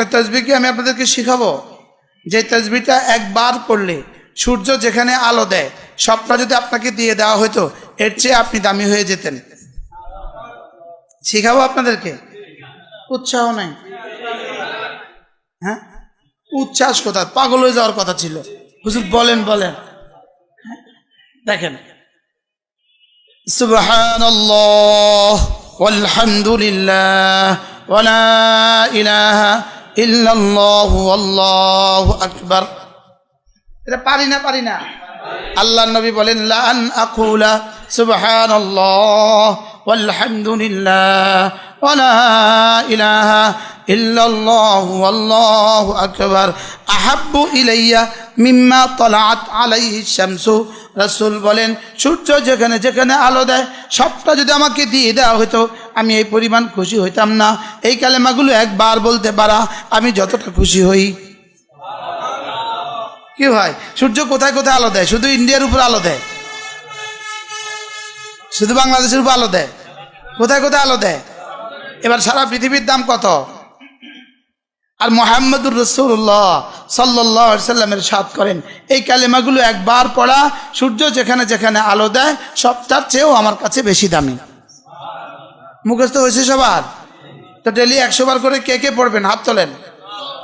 একটা তসবিকে আমি আপনাদেরকে শিখাবো যে তসবিটা একবার পড়লে সূর্য যেখানে আলো দেয় সবটা যদি আপনাকে দিয়ে দেওয়া হতো এর চেয়ে আপনি দামি হয়ে যেতেন। শিখাবো আপনাদেরকে? উৎসাহ নাই। হ্যাঁ? উচ্ছ্বাস কথা পাগল হয়ে যাওয়ার কথা ছিল। হুজুর, বলেন বলেন। দেখেন। সুবহানাল্লাহ আলহামদুলিল্লাহ ওয়ালা ইলাহা ولا إله إلا الله والله أكبر এটা পারি না পারি না আল্লাহ নবী বলেন লান আকুলা সুবহান আল্লাহ walhamdulillah ولا إله إلا الله والله أكبر أحب إلي মিম্মা তলাত আলাই শ্যামসু রসুল বলেন, সূর্য যেখানে যেখানে আলো দেয়, সবটা যদি আমাকে দিয়ে দেওয়া হতো আমি এই পরিমাণ খুশি হইতাম না। এই কালেমাগুলো একবার বলতে পারা, আমি যতটা খুশি হই। কি হয়? সূর্য কোথায় কোথায় আলো দেয়? শুধু ইন্ডিয়ার উপর আলো দেয়? শুধু বাংলাদেশের উপর আলো দেয়? কোথায় কোথায় আলো দেয়? এবার সারা পৃথিবীর দাম কত? আর মোহাম্মদুর রসুল্লাহ সাল্লাহ সাল্লামের সাথ করেন। এই কালেমাগুলো একবার পড়া, সূর্য যেখানে যেখানে আলো দেয়, সবটার চেয়েও আমার কাছে বেশি দামি। মুখস্থ হয়েছে সবার? তো ডেলি একশো বার করে কে কে পড়বেন? হাত তোলেন।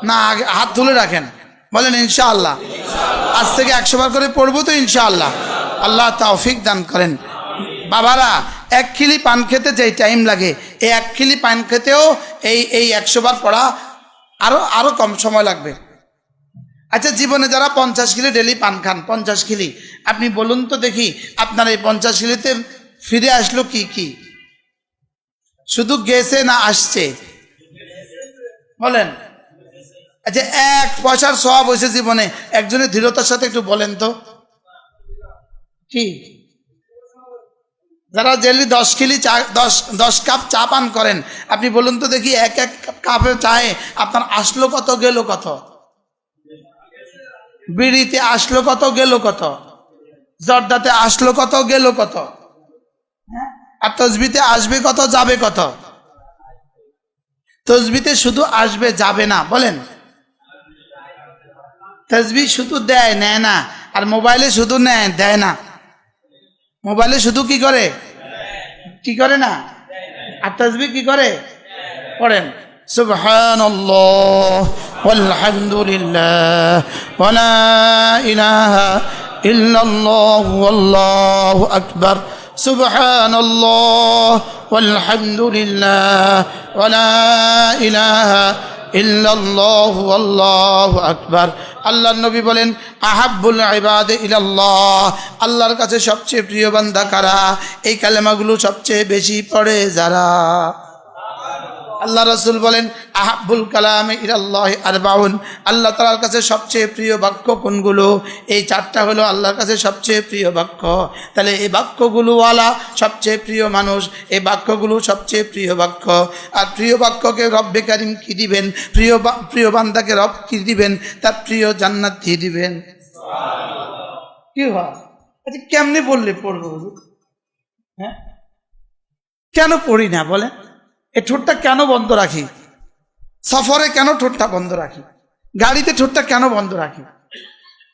না, আগে হাত তুলে রাখেন। বলেন, ইনশাআল্লাহ। আজ থেকে একশো বার করে পড়ব তো ইনশাআল্লাহ। আল্লাহ তৌফিক দান করেন। বাবারা, এক খিলি পান খেতে যেই টাইম লাগে, এই এক খিলি পান খেতেও এই এই একশো বার পড়া আরও আরও কম সময় লাগবে। আচ্ছা জীবনে যারা পঞ্চাশ কিলো ডেলি পান খান, পঞ্চাশ কিলি, আপনি বলুন তো দেখি, আপনার এই পঞ্চাশ কিলিতে ফিরে আসলো কি কি? শুধু গেছে না আসছে? বলেন। আচ্ছা এক পয়সার সব হয়েছে জীবনে। একজনের দৃঢ়তার সাথে একটু বলেন তো। কি? যারা জেলি দশ কিলি চা, দশ দশ কাপ চা পান করেন, আপনি বলুন তো দেখি এক এক কাপে চায়ে আপনার আসলো কত, গেল কত? বিড়িতে আসলো কত, গেল কত? জর্দাতে আসলো কত, গেল কত? আর তসবিতে আসবে কত, যাবে কত? তসবিতে শুধু আসবে, যাবে না, বলেন। তসবি শুধু দেয়, নেয় না, আর মোবাইলে শুধু নেয়, দেয় না। মোবাইলে শুধু কি করে কি করে না আর তসবি কি করে পড়েন سبحان الله والحمد لله ولا إله إلا الله والله أكبر سبحان الله والحمد لله ولا إله إلا الله والله أكبر আল্লাহ নবী বলেন, আহাব্বুল ইবাদ ইলাল্লাহ। আল্লাহর কাছে সবচেয়ে প্রিয় বান্ধা কারা? এই কালেমাগুলো সবচেয়ে বেশি পড়ে যারা আল্লাহ রসুল বলেন আহাবুল কালাম ইরাল্লাহ আরবাউন। আল্লাহ তালার কাছে সবচেয়ে প্রিয় বাক্য কোনগুলো? এই চারটা হলো আল্লাহর কাছে সবচেয়ে প্রিয় বাক্য। তাহলে এই বাক্যগুলোওয়ালা সবচেয়ে প্রিয় মানুষ এই বাক্যগুলো সবচেয়ে প্রিয় বাক্য। আর প্রিয় বাক্যকে রব্বে কারিম কি দিবেন? প্রিয় প্রিয় বান্দাকে রব কি দিবেন? তার প্রিয় জান্নাত দিয়ে দিবেন। কি হয়? আচ্ছা কেমনে বললে পড়ব হ্যাঁ? কেন পড়ি না বলেন? এই ঠোঁটটা কেন বন্ধ রাখি? সফরে কেন ঠোঁটটা বন্ধ রাখি? গাড়িতে ঠোঁটটা কেন বন্ধ রাখি?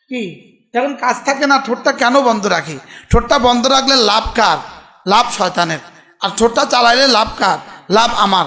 কি? যখন কাজ থাকে না, ঠোঁটটা কেন বন্ধ রাখি? ঠোঁটটা বন্ধ রাখলে লাভ কার? লাভ শয়তানের। আর ঠোঁটটা চালাইলে লাভ কার? লাভ আমার।